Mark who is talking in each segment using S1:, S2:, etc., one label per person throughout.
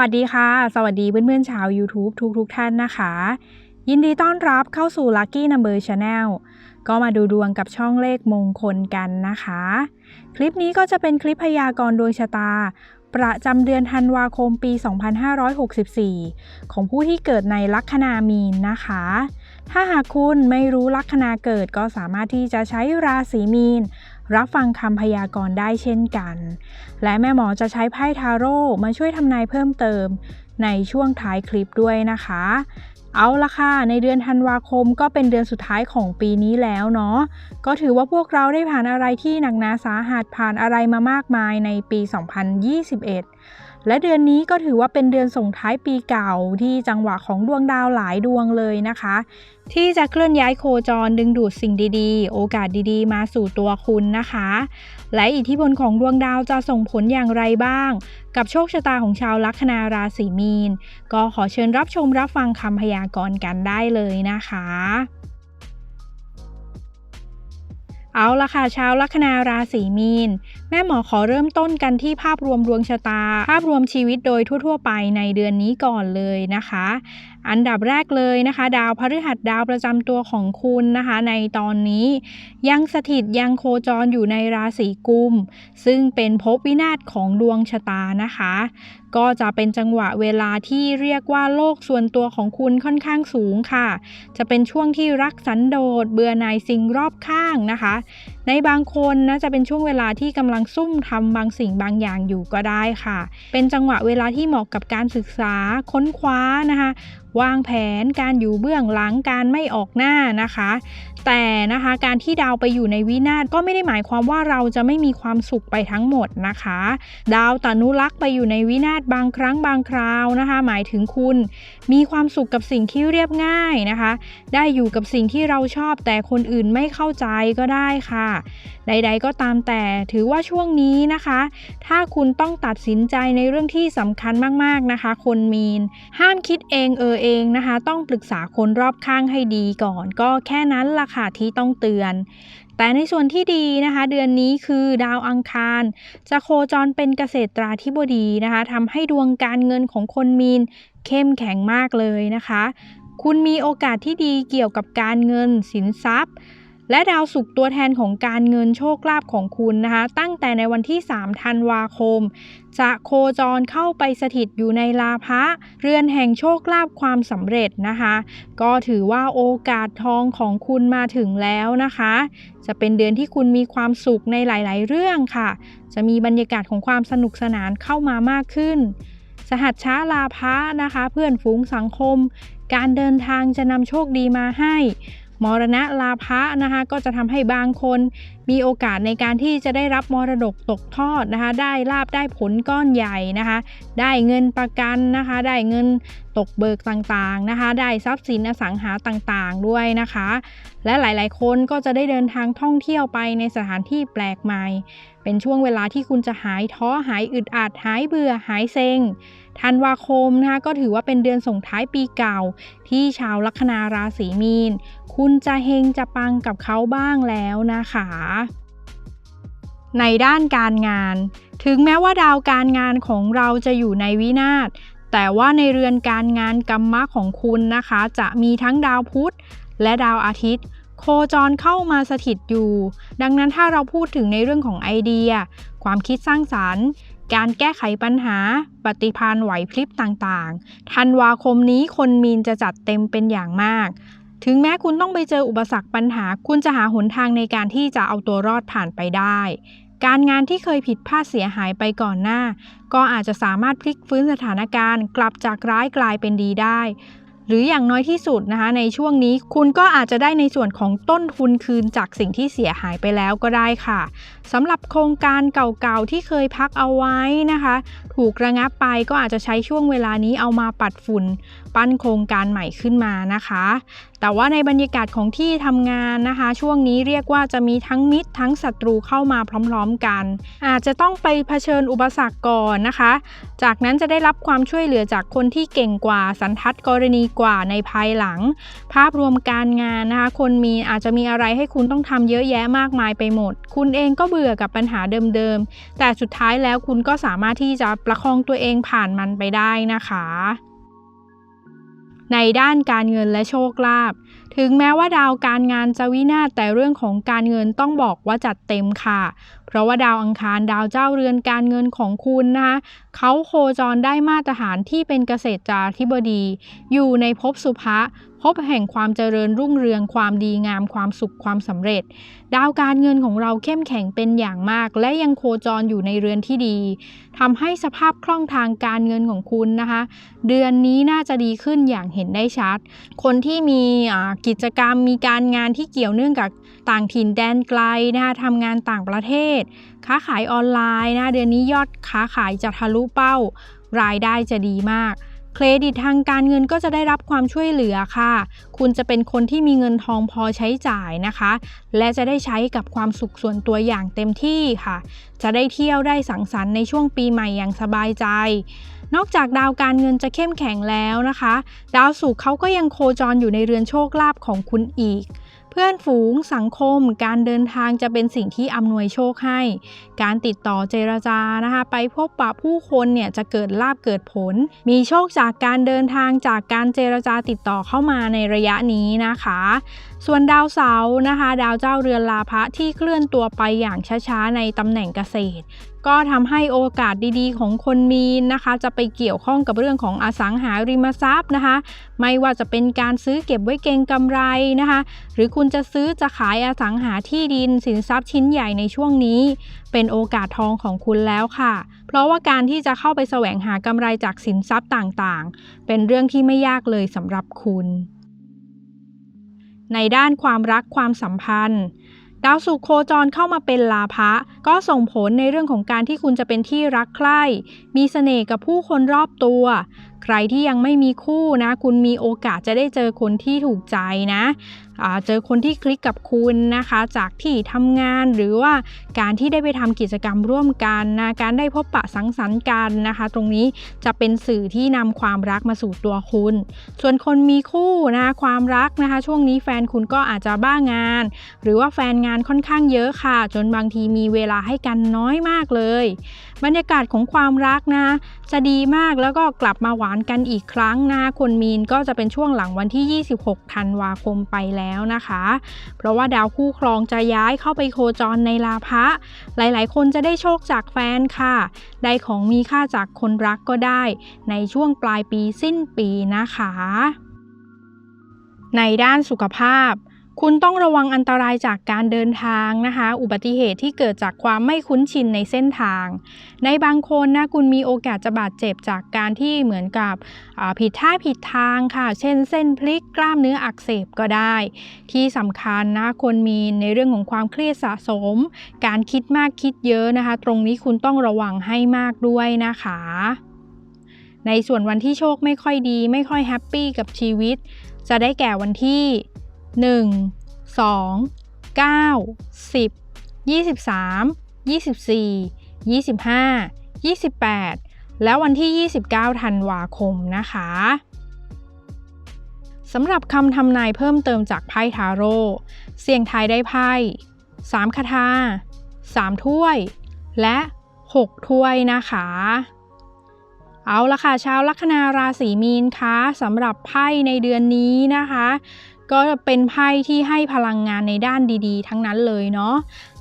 S1: วัสดีค่ะ สวัสดีเพื่อนๆชาว YouTube ทุกๆทท่านนะคะ ยินดีต้อนรับเข้าสู่ Lucky Number Channel ก็มาดูดวงกับช่องเลขมงคลกันนะคะ คลิปนี้ก็จะเป็นคลิปพยากรณ์ดวงชะตา ประจำเดือนธันวาคมปี 2564 ของผู้ที่เกิดในลัคนามีนนะคะ ถ้าหากคุณไม่รู้ลัคนาเกิดก็สามารถที่จะใช้ราศีมีน รับฟังคำพยากรณ์ได้เช่นกัน และแม่หมอจะใช้ไพ่ทาโร่มาช่วยทำนายเพิ่มเติมในช่วงท้ายคลิปด้วยนะคะ เอาละค่ะ ในเดือนธันวาคมก็เป็นเดือนสุดท้ายของปีนี้แล้วเนาะ ก็ถือว่าพวกเราได้ผ่านอะไรที่หนักหนาสาหัสผ่านอะไรมามากมายในปี 2021 และเดือนนี้ก็ถือว่าเป็นเดือนส่งท้ายปีเก่าที่จังหวะของดวงดาวหลายดวงเลยนะคะ ที่จะเคลื่อนย้ายโคจรดึงดูดสิ่งดีๆ โอกาสดีๆ มาสู่ตัวคุณนะคะ และอิทธิพลของดวงดาวจะส่งผลอย่างไรบ้าง กับโชคชะตาของชาวลัคนาราศีมีน ก็ขอเชิญรับชมรับฟังคำพยากรณ์กันได้เลยนะคะ เอาละค่ะชาวลัคนาราศีมีน แม่หมอขอเริ่มต้นกันที่ภาพรวมดวงชะตา ภาพรวมชีวิตโดยทั่ว ๆ ไปในเดือนนี้ก่อนเลยนะคะ อันดับแรกเลยนะคะ ดาวพฤหัสดาวประจำตัวของคุณนะคะ ในตอนนี้ ยังสถิตยังโคจรอยู่ในราศีกุม ซึ่งเป็นภพวินาศของดวงชะตานะคะ ก็จะเป็นจังหวะเวลาที่เรียกว่าโลกส่วนตัวของคุณค่อนข้างสูงค่ะ จะเป็นช่วงที่รักสันโดษเบื่อหน่ายสิ่งรอบข้างนะคะ ในบางคนนะจะเป็นช่วงเวลาที่กำลังซุ่มทำบางสิ่งบางอย่างอยู่ก็ได้ค่ะ เป็นจังหวะเวลาที่เหมาะกับการศึกษาค้นคว้านะคะวางแผนการอยู่เบื้องหลังการไม่ออกหน้านะคะ แต่นะคะการที่ดาวไปอยู่ในวินาศก็ไม่ได้หมายความว่าเราจะไม่มีความสุขไปทั้งหมดนะคะ ดาวตานุรักษ์ไปอยู่ในวินาศบางครั้งบางคราวนะคะ หมายถึงคุณ มีความสุขกับสิ่งที่เรียบง่ายนะคะ ได้อยู่กับสิ่งที่เราชอบแต่คนอื่นไม่เข้าใจก็ได้ค่ะ ใด ๆ ก็ตามแต่ถือว่าช่วงนี้นะคะ ถ้าคุณต้องตัดสินใจในเรื่องที่สำคัญมากๆนะคะ คนมีน ห้ามคิดเองเออเองนะคะ ต้องปรึกษาคนรอบข้างให้ดีก่อน ก็แค่นั้นล่ะค่ะที่ต้องเตือน แต่ในส่วนที่ดีนะคะ เดือนนี้คือดาวอังคาร จะโคจรเป็นเกษตราธิบดีนะคะทำให้ดวงการเงินของคนมีนเข้มแข็งมากเลยนะคะ คุณมีโอกาสที่ดีเกี่ยวกับการเงินสินทรัพย์ และดาวศุกร์ตัวแทนของการเงินโชคลาภของคุณนะคะ ตั้งแต่ในวันที่ 3 ธันวาคม จะโคจรเข้าไปสถิตอยู่ในลาภะเรือนแห่งโชคลาภความสำเร็จนะคะ ก็ถือว่าโอกาสทองของคุณมาถึงแล้วนะคะ จะเป็นเดือนที่คุณมีความสุขในหลาย ๆ เรื่องค่ะ จะมีบรรยากาศของความสนุกสนานเข้ามามากขึ้น สหัสช้าลาภะนะคะ เพื่อนฝูงสังคม การเดินทางจะนำโชคดีมาให้ มรณะลาภะนะคะก็จะทำให้บางคนมีโอกาสในการที่จะได้รับมรดกตกทอดนะคะ ได้ลาบได้ผลก้อนใหญ่นะคะ ได้เงินประกันนะคะ ได้เงินตกเบิกต่างๆนะคะ ได้ทรัพย์สินอสังหาต่างๆด้วยนะคะ และหลายๆคนก็จะได้เดินทางท่องเที่ยวไปในสถานที่แปลกใหม่ เป็นช่วงเวลาที่คุณจะหายท้อหายอึดอัดหายเบื่อหายเซ็งธันวาคมนะคะก็ถือว่าเป็นเดือนส่งท้ายปีเก่า ที่ชาวลัคนาราศีมีน คุณจะเฮงจะปังกับเขาบ้างแล้วนะคะ ในด้านการงาน ถึงแม้ว่าดาวการงานของเราจะอยู่ในวินาศแต่ว่าในเรือนการงานกรรมะของคุณนะคะ จะมีทั้งดาวพุธและดาวอาทิตย์ โคจรเข้ามาสถิตอยู่ ดังนั้นถ้าเราพูดถึงในเรื่องของไอเดีย ความคิดสร้างสารรค์ การแก้ไขปัญหา ปฏิภาณไหวพริบต่างๆ ธันวาคมนี้คนมีนจะจัดเต็มเป็นอย่างมาก ถึงแม้คุณต้องไปเจออุปสรรคปัญหา คุณจะหาหนทางในการที่จะเอาตัวรอดผ่านไปได้ การงานที่เคยผิดพลาดเสียหายไปก่อนหน้า ก็อาจจะสามารถพลิกฟื้นสถานการณ์ กลับจากร้ายกลายเป็นดีได้ หรืออย่างน้อยที่สุดนะคะ ในช่วงนี้คุณก็อาจจะได้ในส่วนของต้นทุนคืนจากสิ่งที่เสียหายไปแล้วก็ได้ค่ะสำหรับโครงการเก่าๆที่เคยพักเอาไว้นะคะ ถูกระงับไปก็อาจจะใช้ช่วงเวลานี้เอามาปัดฝุ่น ปั้นโครงการใหม่ขึ้นมานะคะ แต่ว่าในบรรยากาศของที่ทำงานนะคะ ช่วงนี้เรียกว่าจะมีทั้งมิตรทั้งศัตรูเข้ามาพร้อมๆกัน อาจจะต้องไปเผชิญอุปสรรคก่อนนะคะ จากนั้นจะได้รับความช่วยเหลือจากคนที่เก่งกว่าสันทัดกรณีกว่าในภายหลัง ภาพรวมการงานนะคะ คนมีอาจจะมีอะไรให้คุณต้องทำเยอะแยะมากมายไปหมด คุณเองก็เบื่อกับปัญหาเดิมๆแต่สุดท้ายแล้วคุณก็สามารถที่จะประคองตัวเองผ่านมันไปได้นะคะ ในด้านการเงินและโชคลาภถึงแม้ว่าดาวการงานจะวินาศแต่เรื่องของการเงินต้องบอกว่าจัดเต็มค่ะ เพราะว่าดาวอังคารดาวเจ้าเรือนการเงินของคุณนะคะเขาโคจรได้มาตรฐานที่เป็นเกษตรจาธิบดี อยู่ในภพสุภะภพแห่งความเจริญรุ่งเรืองความดีงามความสุขความสำเร็จ ดาวการเงินของเราเข้มแข็งเป็นอย่างมาก และยังโคจรอยู่ในเรือนที่ดีทำให้สภาพคล่องทางการเงินของคุณนะคะ เดือนนี้น่าจะดีขึ้นอย่างเห็นได้ชัด คนที่มีกิจกรรมมีการงานที่เกี่ยวเนื่องกับ ต่างถิ่นแดนไกลนะคะทำงานต่างประเทศ ค้าขายออนไลน์นะเดือนนี้ยอดค้าขายจะทะลุเป้า รายได้จะดีมากเครดิตทางการเงินก็จะได้รับความช่วยเหลือค่ะ คุณจะเป็นคนที่มีเงินทองพอใช้จ่ายนะคะ และจะได้ใช้กับความสุขส่วนตัวอย่างเต็มที่ค่ะ จะได้เที่ยวได้สังสรรค์ในช่วงปีใหม่อย่างสบายใจ นอกจากดาวการเงินจะเข้มแข็งแล้วนะคะ ดาวศุกร์เขาก็ยังโคจรอยู่ในเรือนโชคลาภของคุณอีก เพื่อนฝูงสังคมการเดินทางจะเป็นสิ่งที่อำนวยโชคให้ การติดต่อเจรจานะคะ ไปพบปะผู้คนเนี่ยจะเกิดลาบเกิดผล มีโชคจากการเดินทางจากการเจรจาติดต่อเข้ามาในระยะนี้นะคะ ส่วนดาวเสาร์นะคะ ดาวเจ้าเรือนลาภะที่เคลื่อนตัวไปอย่างช้าๆในตำแหน่งเกษตร ก็ทำให้โอกาสดีๆ ของคนมีนนะคะ จะไปเกี่ยวข้องกับเรื่องของอสังหาริมทรัพย์นะคะ ไม่ว่าจะเป็นการซื้อเก็บไว้เก็งกำไรนะคะ หรือคุณจะซื้อจะขายอสังหาที่ดินสินทรัพย์ชิ้นใหญ่ในช่วงนี้ เป็นโอกาสทองของคุณแล้วค่ะ เพราะว่าการที่จะเข้าไปแสวงหากำไรจากสินทรัพย์ต่างๆ เป็นเรื่องที่ไม่ยากเลยสำหรับคุณ ในด้านความรักความสัมพันธ์ ดาวสุโคจรเข้ามาเป็นลาภะก็ส่งผลในเรื่องของการที่คุณจะเป็นที่รักใคร่ มีเสน่ห์กับผู้คนรอบตัว ใครที่ยังไม่มีคู่นะ คุณมีโอกาสจะได้เจอคนที่ถูกใจนะ เจอคนที่คลิกกับคุณนะคะ จากที่ทำงานหรือว่าการที่ได้ไปทำกิจกรรมร่วมกันนะการได้พบปะสังสรรค์กันนะคะ ตรงนี้จะเป็นสื่อที่นำความรักมาสู่ตัวคุณ ส่วนคนมีคู่นะความรักนะคะ ช่วงนี้แฟนคุณก็อาจจะบ้างาน หรือว่าแฟนงานค่อนข้างเยอะค่ะ จนบางทีมีเวลาให้กันน้อยมากเลย บรรยากาศของความรักนะจะดีมากแล้วก็กลับมาหวานกันอีกครั้งนะคนมีนก็จะเป็นช่วงหลังวันที่ 26 ธันวาคมไปแล้วนะคะ เพราะว่าดาวคู่ครองจะย้ายเข้าไปโคจรในลาภะหลายๆ คนจะได้โชคจากแฟนค่ะ ได้ของมีค่าจากคนรักก็ได้ ในช่วงปลายปีสิ้นปีนะคะ ในด้านสุขภาพ คุณต้องระวังอันตรายจากการเดินทางนะคะ อุบัติเหตุที่เกิดจากความไม่คุ้นชินในเส้นทาง ในบางคนนะคุณมีโอกาสจะบาดเจ็บจากการที่เหมือนกับผิดท่าผิดทางค่ะ เช่นเส้นพลิกกล้ามเนื้ออักเสบก็ได้ ที่สำคัญนะคนมีในเรื่องของความเครียดสะสม การคิดมากคิดเยอะนะคะ ตรงนี้คุณต้องระวังให้มากด้วยนะคะในส่วนวันที่โชคไม่ค่อยดี ไม่ค่อยแฮปปี้กับชีวิต จะได้แก่วันที่ 1 2 9 10 23 24 25 28 แล้ววันที่ 29 ธันวาคมนะคะสำหรับคำทำนายเพิ่มเติมจากไพ่ทาโร่เสี่ยงทายได้ไพ่3คาถา3 ถ้วย และ 6 ถ้วยนะคะ เอาละค่ะชาวลัคนาราศีมีนคะสำหรับไพ่ในเดือนนี้นะคะ ก็เป็นไพ่ที่ให้พลังงานในด้านดีๆ ทั้งนั้นเลยเนาะ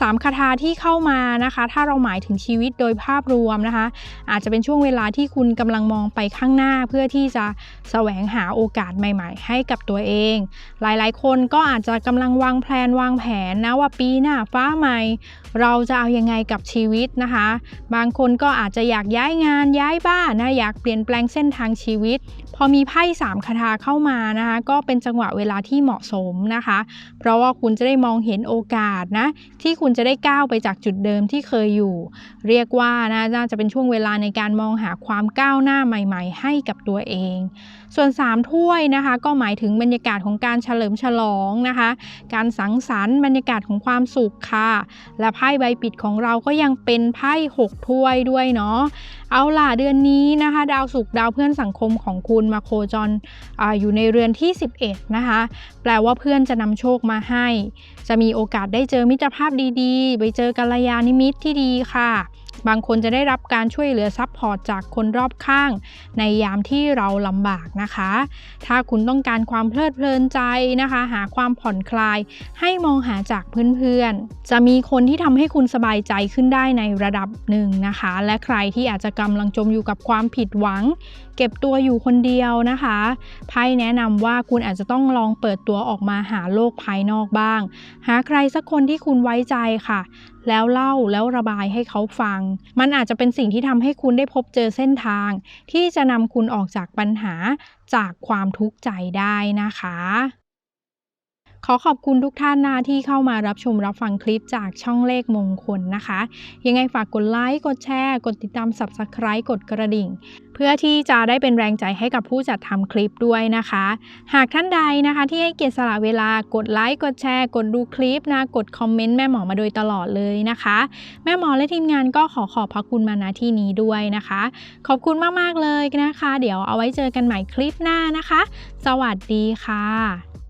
S1: สามคาถาที่เข้ามานะคะ ถ้าเราหมายถึงชีวิตโดยภาพรวมนะคะ อาจจะเป็นช่วงเวลาที่คุณกำลังมองไปข้างหน้าเพื่อที่จะแสวงหาโอกาสใหม่ ๆ ให้กับตัวเอง หลายๆ คนก็อาจจะกำลังวางแผนวางแผนนะว่าปีหน้าฟ้าใหม่ เราจะเอายังไงกับชีวิตนะคะ บางคนก็อาจจะอยากย้ายงานย้ายบ้านนะอยากเปลี่ยนแปลงเส้นทางชีวิต พอมีไพ่สามคาถาเข้ามานะคะ ก็เป็นจังหวะเวลาที่ที่เหมาะสมนะคะ เพราะว่าคุณจะได้มองเห็นโอกาสนะที่คุณจะได้ก้าวไปจากจุดเดิมที่เคยอยู่ เรียกว่านะน่าจะเป็นช่วงเวลาในการมองหาความก้าวหน้าใหม่ ๆ ให้กับตัวเอง ส่วน 3 ถ้วยนะคะ ก็หมายถึงบรรยากาศของการเฉลิมฉลองนะคะ การสังสรรค์บรรยากาศของความสุขค่ะ และไพ่ใบปิดของเราก็ยังเป็นไพ่6ถ้วยด้วยเนาะ เอาล่ะเดือนนี้นะคะ ดาวศุกร์ดาวเพื่อนสังคมของคุณมาโคจรออยู่ในเรือนที่ 11 นะคะ แปลว่าเพื่อนจะนำโชคมาให้ จะมีโอกาสได้เจอมิตรภาพดีๆ ไปเจอกัลยาณมิตรที่ดีค่ะ บางคนจะได้รับการช่วยเหลือซัพพอร์ตจากคนรอบข้าง ในยามที่เราลำบากนะคะ ถ้าคุณต้องการความเพลิดเพลินใจนะคะ หาความผ่อนคลาย ให้มองหาจากเพื่อนๆ จะมีคนที่ทำให้คุณสบายใจขึ้นได้ในระดับหนึ่งนะคะ และใครที่อาจจะกำลังจมอยู่กับความผิดหวัง เก็บตัวอยู่คนเดียวนะคะไพ่แนะนำว่าคุณอาจจะต้องลองเปิดตัวออกมาหาโลกภายนอกบ้าง หาใครสักคนที่คุณไว้ใจค่ะ แล้วเล่าแล้วระบายให้เขาฟัง มันอาจจะเป็นสิ่งที่ทำให้คุณได้พบเจอเส้นทาง ที่จะนำคุณออกจากปัญหาจากความทุกข์ใจได้นะคะ ขอขอบคุณทุกท่านนะที่เข้ามารับชมรับฟังคลิปจากช่องเลขมงคลนะคะ ยังไงฝากกดไลค์กดแชร์ กดติดตาม Subscribe กดกระดิ่ง เพื่อที่จะได้เป็นแรงใจให้กับผู้จัดทำคลิปด้วยนะคะ หากท่านใดนะคะที่ให้เกียรติสละเวลากดไลค์กดแชร์ กดดูคลิปนะกดคอมเมนต์แม่หมอมาโดยตลอดเลยนะคะ แม่หมอและทีมงานก็ขอขอบพระคุณมาณที่นี้ด้วยนะคะ ขอบคุณมากๆเลยนะคะ เดี๋ยวเอาไว้เจอกันใหม่คลิปหน้านะคะ สวัสดีค่ะ